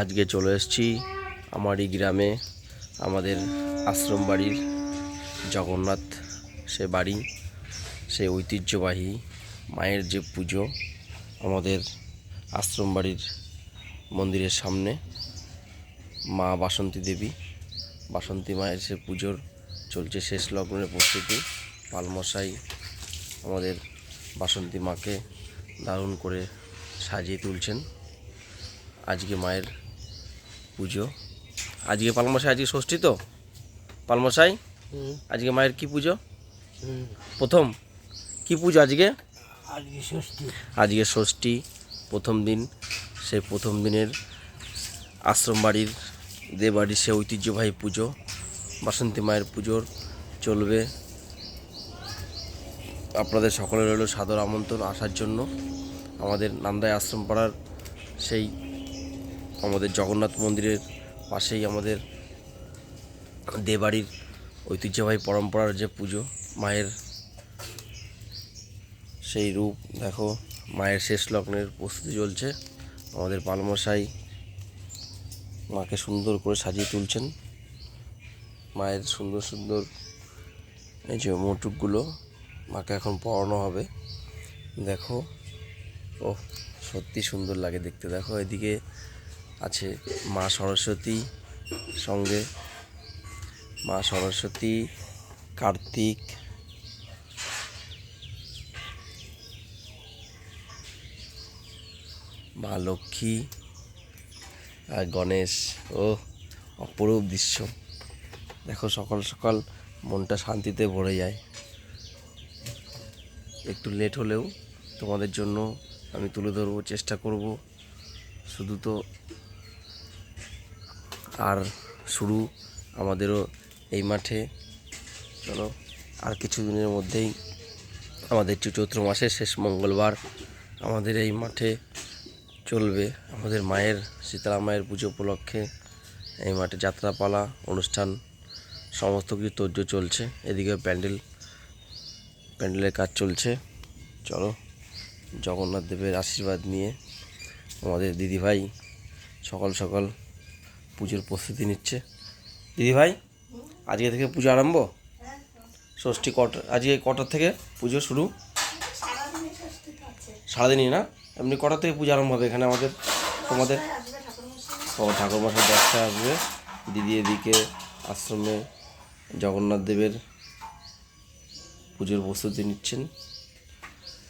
আজকে চলে এসেছি আমারই গ্রামে, আমাদের আশ্রম বাড়ির জগন্নাথ, সে বাড়ি, সে ঐতিহ্যবাহী মায়ের যে পুজো আমাদের আশ্রম বাড়ির মন্দিরের সামনে, মা বাসন্তী দেবী, বাসন্তী মায়ের সে পুজোর চলছে শেষ লগ্নের প্রস্তুতি। পালমশাই আমাদের বাসন্তী মাকে দারুণ করে সাজিয়ে তুলছেন। আজকে মায়ের পুজো। আজকে পালমশাই আজকে ষষ্ঠী তো? পালমশাই আজকে মায়ের কি পুজো? প্রথম কি পুজো আজকে? আজকে ষষ্ঠী। আজকে ষষ্ঠী প্রথম দিন। সেই প্রথম দিনের আশ্রম বাড়ির দে বাড়ির সে ঐতিহ্যবাহী পুজো। বাসন্তী মায়ের পুজোর চলবে। আপনাদের সকলের রইল সাদর আমন্ত্রণ আসার জন্য। আমাদের নান্দায় আশ্রম পাড়ার সেই আমাদের জগন্নাথ মন্দিরের পাশেই আমাদের দেবাড়ির ঐতিহ্যবাহী পরম্পরার যে পুজো, মায়ের সেই রূপ, দেখো, মায়ের শেষ লগ্নের প্রস্তুতি চলছে। আমাদের পালমশাই মাকে সুন্দর করে সাজিয়ে তুলছেন। মায়ের সুন্দর সুন্দর এই যে মোটুকগুলো মাকে এখন পরানো হবে। দেখো ও সত্যি সুন্দর লাগে দেখতে। দেখো, এদিকে আছে মা সরস্বতী সঙ্গে। মা সরস্বতী, কার্তিক। মা লক্ষ্মী আর গণেশ। ও, অপরূপ দৃশ্য। দেখো সকাল সকাল মনটা শান্তিতে ভরে যায়। একটু লেট হলেও তোমাদের জন্য আমি তুলে ধরবো, চেষ্টা করব। শুধু তো আর শুরু আমাদেরও এই মাঠে। চলো, আর কিছু দিনের মধ্যেই আমাদের চৈত্র মাসের শেষ মঙ্গলবার আমাদের এই মাঠে চলবে। আমাদের মায়ের শীতলা মায়ের পুজো উপলক্ষে এই মাঠে যাত্রাপালা, অনুষ্ঠান, সমস্ত কিছু তোর্য চলছে। এদিকে প্যান্ডেল, প্যান্ডেলের কাজ চলছে। চলো, জগন্নাথ দেবের আশীর্বাদ নিয়ে আমাদের দিদিভাই সকাল সকাল পুজোর প্রস্তুতি নিচ্ছে। দিদিভাই, আজকে থেকে পুজো আরম্ভ? ষষ্ঠী কটা, আজকে কটার থেকে পুজো শুরু? সারাদিনই না? এমনি কটা থেকে পুজো আরম্ভ হবে এখানে আমাদের? তোমাদের? ও ঠাকুর মশাই দেখতে আসবে। দিদি এদিকে আশ্রমে জগন্নাথ দেবের পুজোর প্রস্তুতি নিচ্ছেন।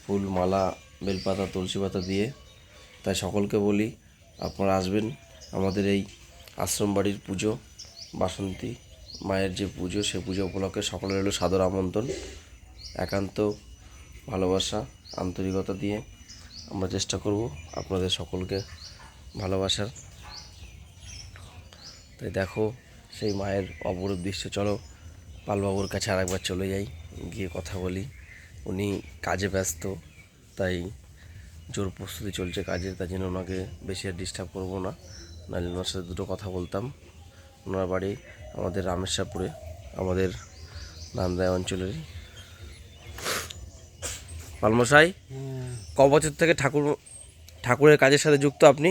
ফুল, মালা, বেলপাতা, তুলসী পাতা দিয়ে। তাই সকলকে বলি, আপনারা আসবেন আমাদের এই আশ্রম বাড়ির পুজো, বাসন্তী মায়ের যে পুজো, সে পুজো উপলক্ষে সকলের হলো সাদর আমন্ত্রণ, একান্ত ভালোবাসা, আন্তরিকতা দিয়ে আমরা চেষ্টা করব আপনাদের সকলকে ভালোবাসার। তাই দেখো, সেই মায়ের অপরূপ দৃশ্য, চলো পালবাবুর কাছে আরেকবার চলে যাই, গিয়ে কথা বলি। উনি কাজে ব্যস্ত, তাই জোর প্রস্তুতি চলছে কাজের তাই জন্য ওনাকে বেশি আর ডিস্টার্ব করব না। নাহলে ওনার সাথে দুটো কথা বলতাম। ওনার বাড়ি আমাদের রামেশ্বরপুরে আমাদের নান্দায় অঞ্চলেরই। পালমশাই ক বছর থেকে ঠাকুর ঠাকুরের কাজের সাথে যুক্ত আপনি?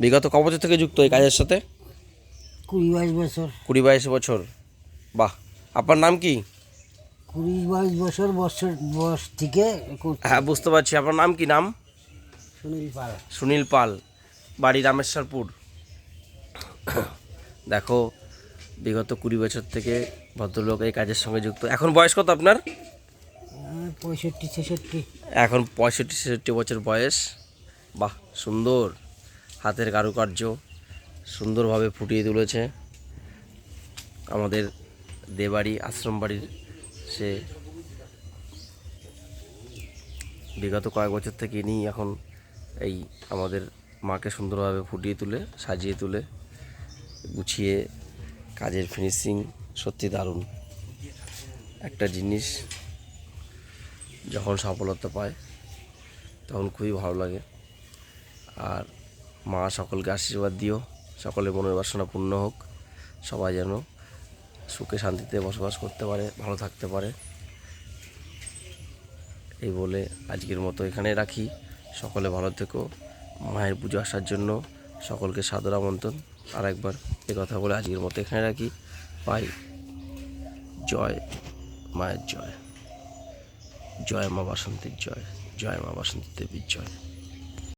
বিগত ক বছর থেকে যুক্ত এই কাজের সাথে? কুড়ি বাইশ বছর। কুড়ি বাইশ বছর। বাহ আপনার নাম কি? কুড়ি বাইশ বছর বছর বয়স থেকে হ্যাঁ বুঝতে পারছি। আপনার নাম কি নাম? সুনীল পাল। সুনীল পাল। বাড়ি রামেশ্বরপুর। দেখো বিগত কুড়ি বছর থেকে ভদ্রলোক এই কাজের সঙ্গে যুক্ত। এখন বয়স কত আপনার? পঁয়ষট্টি ছেষট্টি। এখন পঁয়ষট্টি ছেষট্টি বছর বয়স। বাহ সুন্দর। হাতের কারুকার্য সুন্দরভাবে ফুটিয়ে তুলেছে। আমাদের দেবাড়ি আশ্রম বাড়ির সে বিগত কয়েক বছর থেকে ইনি এখন এই আমাদের মাকে সুন্দরভাবে ফুটিয়ে তুলে, সাজিয়ে তুলে, গুছিয়ে কাজের ফিনিশিং সত্যি দারুণ। একটা জিনিস যখন সফলতা পায়, তখন খুবই ভালো লাগে। আর মা সকলকে আশীর্বাদ দিও সকলের মনের বাসনা পূর্ণ হোক, সবাই যেন সুখে শান্তিতে বসবাস করতে পারে, ভালো থাকতে পারে। এই বলে আজকের মতো এখানে রাখি। সকলে ভালো থেকো। মায়ের পুজো আসার জন্য সকলকে সাদর আমন্ত্রণ। আর একবার এ কথা বলে আজকের মতো এখানে রাখি। পাই জয় মায়ের জয়। জয় মা বাসন্তীর জয়। জয় মা বাসন্তী দেবীর জয়।